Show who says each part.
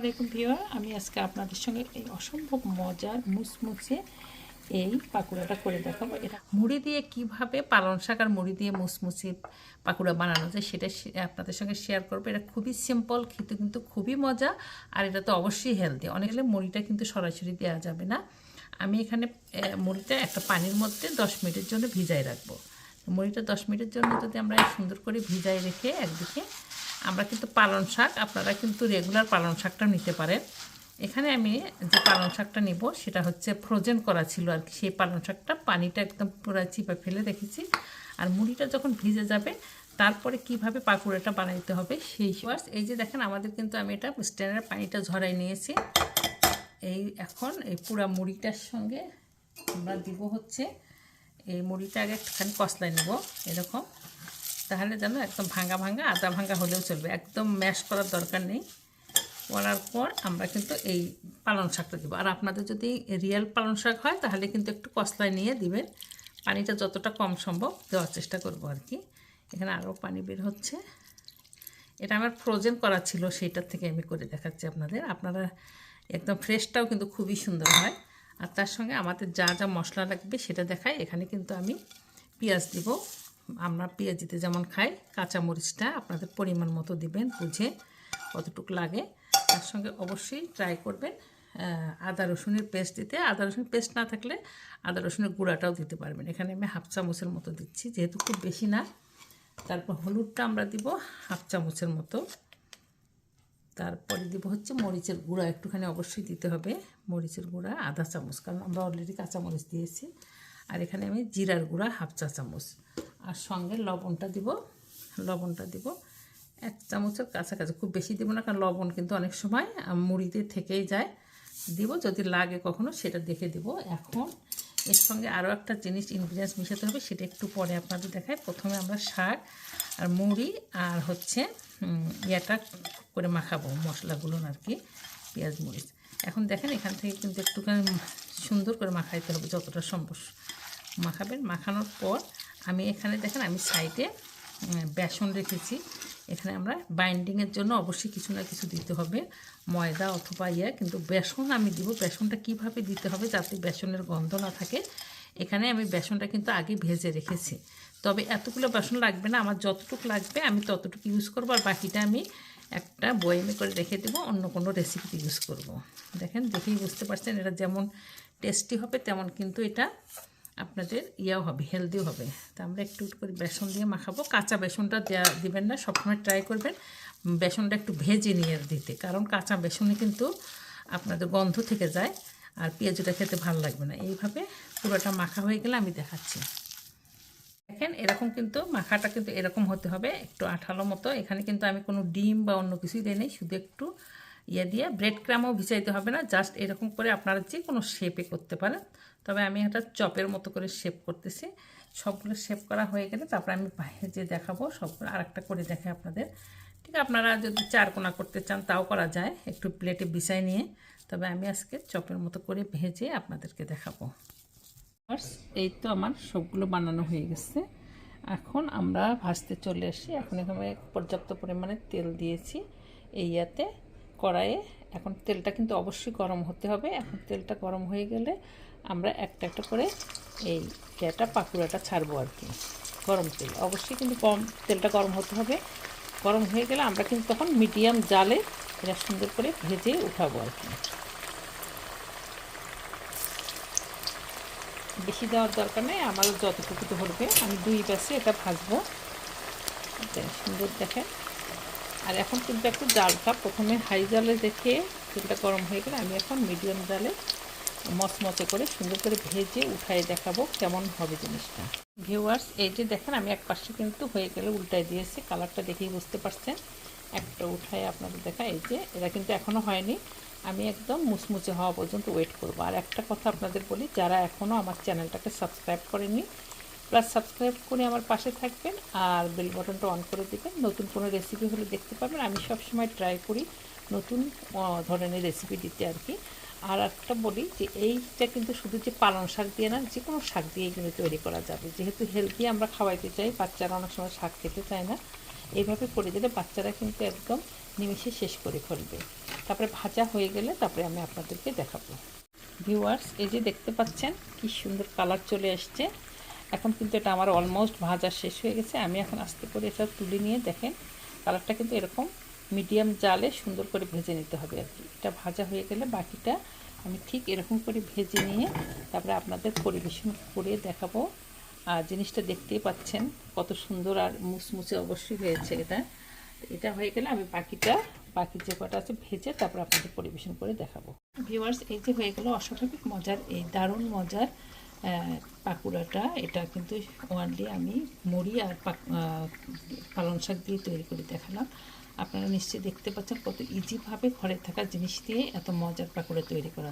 Speaker 1: আসসালামাইকুম ভিওয়ার আমি আজকে আপনাদের সঙ্গে এই অসম্ভব মজার মুসমুসে এই পাকুড়াটা করে দেখাবো। এটা মুড়ি দিয়ে কীভাবে পালং শাক আর মুড়ি দিয়ে মুসমুসি পাকুড়া বানানো যায় সেটা আপনাদের সঙ্গে শেয়ার করব। এটা খুবই সিম্পল খেতে কিন্তু খুবই মজা, আর এটা তো অবশ্যই হেলদি অনেক হলে মুড়িটা কিন্তু সরাসরি দেওয়া যাবে না। আমি এখানে মুড়িটা একটা পানির মধ্যে দশ মিনিটের জন্য ভিজাই রাখব। মুড়িটা দশ মিনিটের জন্য যদি আমরা সুন্দর করে ভিজাই রেখে একদিকে আমরা কিন্তু পালং শাক, আপনারা কিন্তু রেগুলার পালং শাকটা নিতে পারেন। এখানে আমি যে পালং শাকটা নিব, সেটা হচ্ছে ফ্রোজেন করা ছিল আর কি। সেই পালং শাকটা পানিটা একদম পুরো চিপে ফেলে রেখেছি। আর মুড়িটা যখন ভিজে যাবে, তারপরে কীভাবে পাকুড়াটা বানাইতে হবে সেই ওয়ার্স এই যে দেখেন, আমাদের কিন্তু আমি এটা স্ট্যান্ডার্ড পানিটা ঝরাই নিয়েছি। এই এখন এই পুরা মুড়িটার সঙ্গে আমরা দিব হচ্ছে, এই মুড়িটা আগে একটুখানি কষলায় নেব, এরকম। তাহলে যেন একদম ভাঙা ভাঙা আদা ভাঙা হলেও চলবে। একদম ম্যাশ করার দরকার নেই। করার পর আমরা কিন্তু এই পালং শাকটা দেবো। আর আপনাদের যদি রিয়েল পালং শাক হয়, তাহলে কিন্তু একটু কষলায় নিয়ে দিবেন। পানিটা যতটা কম সম্ভব দেওয়ার চেষ্টা করব আর কি। এখানে আরও পানি বের হচ্ছে। এটা আমার ফ্রোজেন করা ছিল, সেইটার থেকে আমি করে দেখাচ্ছি আপনাদের। আপনারা একদম ফ্রেশটাও কিন্তু খুবই সুন্দর হয়। আর তার সঙ্গে আমাদের যা যা মশলা লাগবে সেটা দেখায় এখানে কিন্তু আমি পেঁয়াজ দিব। আমরা পেঁয়াজিতে যেমন খাই কাঁচা মরিচটা আপনাদের পরিমাণ মতো দিবেন, বুঝে কতটুকু লাগে। তার সঙ্গে অবশ্যই ট্রাই করবেন আদা রসুনের পেস্ট দিতে। আদা রসুন পেস্ট না থাকলে আদা রসুনের গুঁড়াটাও দিতে পারবেন। এখানে আমি হাফ চামচের মতো দিচ্ছি, যেহেতু খুব বেশি না। তারপর হলুদটা আমরা দিব হাফ চামচের মতো। তারপরে দিব হচ্ছে মরিচের গুঁড়া, একটুখানি অবশ্যই দিতে হবে মরিচের গুঁড়া, আধা চামচ, কারণ আমরা অলরেডি কাঁচা মরিচ দিয়েছি। আর এখানে আমি জিরার গুঁড়া হাফ চা চামচ। আর সঙ্গে লবণটা দিব লবণটা দিব। এক চামচের কাছাকাছি, খুব বেশি দিব না, কারণ লবণ কিন্তু অনেক সময় মুড়িতে থেকেই যায়। দিব, যদি লাগে কখনো, সেটা দেখে দিব। এখন এর সঙ্গে আরও একটা জিনিস ইনগ্রিডিয়েন্টস মিশাতে হবে, সেটা একটু পরে আপনাদের দেখায় প্রথমে আমরা শাক আর মুড়ি আর হচ্ছে ইয়েটা করে মাখাবো, মশলাগুলো আর কি, পেঁয়াজ, মরিচ। এখন দেখেন, এখান থেকে কিন্তু একটুখানি সুন্দর করে মাখাইতে হবে, যতটা সম্ভব। মাখাবেন, মাখানোর পর আমি এখানে দেখেন, আমি সাইডে বেসন রেখেছি। এখানে আমরা বাইন্ডিংয়ের জন্য অবশ্যই কিছু না কিছু দিতে হবে। ময়দা অথবা ইয়া, কিন্তু বেসন আমি দিব। বেসনটা কীভাবে দিতে হবে যাতে বেসনের গন্ধ না থাকে? এখানে আমি বেসনটা কিন্তু আগে ভেজে রেখেছি। তবে এতগুলো বেসন লাগবে না, আমার যতটুকু লাগবে আমি ততটুকু ইউজ করব আর বাকিটা আমি একটা বয়েমে করে রেখে দেবো, অন্য কোনো রেসিপিতে ইউজ করব। দেখেন, দেখেই বুঝতে পারছেন, এটা যেমন টেস্টি হবে তেমন কিন্তু এটা আপনাদের ইয়েও হবে হেলদিও হবে। তা আমরা একটু একটু করে বেসন দিয়ে মাখাবো। কাঁচা বেসনটা দেওয়া দিবেন না, সবসময় ট্রাই করবেন। বেসনটা একটু ভেজে নিয়ে দিতে। কারণ কাঁচা বেসনে কিন্তু আপনাদের গন্ধ থেকে যায় আর পেঁয়াজটা খেতে ভালো লাগবে না। এইভাবে পুরোটা মাখা হয়ে গেলে আমি দেখাচ্ছি। দেখেন, এরকম কিন্তু মাখাটা কিন্তু এরকম হতে হবে। একটু আঠালো মতো। এখানে কিন্তু আমি কোনো ডিম বা অন্য কিছুই দিই শুধু একটু ইয়ে দিয়ে ব্রেড ক্রামও ভিজাইতে হবে না জাস্ট এরকম করে আপনারা যে কোনো শেপে করতে পারেন। তবে আমি একটা চপের মতো করে শেপ করতেছি। সবগুলো শেপ করা হয়ে গেলে তারপরে আমি বাইরে যে দেখাবো, সবগুলো আর একটা করে দেখে আপনাদের। ঠিক আপনারা যদি চার কোনা করতে চান, তাও করা যায়। একটু প্লেটে বিছাই নিয়ে। তবে আমি আজকে চপের মতো করে ভেজে আপনাদেরকে দেখাবো। এই তো আমার সবগুলো বানানো হয়ে গেছে। এখন আমরা ভাজতে চলে আসি। এখন এখানে পর্যাপ্ত পরিমাণে তেল দিয়েছি। এই ইয়াতে কড়াইয়ে, এখন তেলটা কিন্তু অবশ্যই গরম হতে হবে। এখন তেলটা গরম হয়ে গেলে আমরা একটা একটা করে এই কেটা পাকুড়াটা ছাড়বো আর কি, গরম তেল। অবশ্যই কিন্তু কম তেলটা গরম হতে হবে। গরম হয়ে গেলে আমরা কিন্তু তখন মিডিয়াম জালে এটা সুন্দর করে ভেজে উঠাবো আর কি। বেশি দেওয়ার দরকার নেই, আমারও যতটুকু ধরবে, আমি দুই পাশে এটা ভাজবো। সুন্দর দেখেন। আর এখন কিন্তু একটু জালটা প্রথমে হাই জালে রেখে তেলটা গরম হয়ে গেলে আমি এখন মিডিয়াম জালে মচমচে করে সুন্দর করে ভেজে উঠাই দেখাবো কেমন হবে জিনিসটা। ভিউয়ার্স, এই যে দেখেন আমি এক পাশে কিন্তু হয়ে গেলে উল্টাই দিয়েছি, কালারটা দেখেই বুঝতে পারছেন। একটা উঠায় আপনাদের দেখা, এই যে এরা কিন্তু এখনও হয়নি। আমি একদম মুচমুচে হওয়া পর্যন্ত ওয়েট করব। আর একটা কথা আপনাদের বলি, যারা এখনও আমার চ্যানেলটাকে সাবস্ক্রাইব করেনি প্লাস সাবস্ক্রাইব করে আমার পাশে থাকবেন আর বেল বাটনটা অন করে দেবেন। নতুন কোনো রেসিপি হলে দেখতে পাবেন আমি সব সময় ট্রাই করি নতুন ধরনের রেসিপি দিতে আর কি। আর একটা বলি যে এইটা কিন্তু শুধু যে পালং শাক দিয়ে না, যে কোনো শাক দিয়ে কিন্তু তৈরি করা যাবে। যেহেতু হেলদি আমরা খাওয়াইতে চাই, বাচ্চারা অনেক সময় শাক খেতে চায় না। এইভাবে করে দিলে বাচ্চারা কিন্তু একদম নিমিষে শেষ করে ফেলবে। তারপরে ভাজা হয়ে গেলে তারপরে আমি আপনাদেরকে দেখাবো। ভিউয়ার্স এই যে দেখতে পাচ্ছেন, কি সুন্দর কালার চলে আসছে। এখন কিন্তু এটা আমার অলমোস্ট ভাজা শেষ হয়ে গেছে। আমি এখন আস্তে করে এটা তুলে নিয়ে দেখেন, কালারটা কিন্তু এরকম মিডিয়াম জালে সুন্দর করে ভেজে নিতে হবে আর কি। এটা ভাজা হয়ে গেলে বাকিটা আমি ঠিক এরকম করে ভেজে নিয়ে তারপরে আপনাদের পরিবেশন করে দেখাবো। আর জিনিসটা দেখতেই পাচ্ছেন কত সুন্দর আর মুসমুসে অবশ্যই হয়েছে এটা। এটা হয়ে গেলে আমি বাকিটা, বাকি যে কটা আছে ভেজে তারপর আপনাদের পরিবেশন করে দেখাবো। ভিউয়ার্স এই যে হয়ে গেল অস্বাভাবিক মজার, এই দারুণ মজার পাকুড়াটা, এটা কিন্তু ওয়ানলি আমি মুড়ি আর পালং শাক দিয়ে তৈরি করে দেখালাম আপনারা নিশ্চয়ই দেখতে পাচ্ছেন কত ইজিভাবে ঘরে থাকা জিনিস দিয়ে এত মজার পাকুড়া তৈরি করা।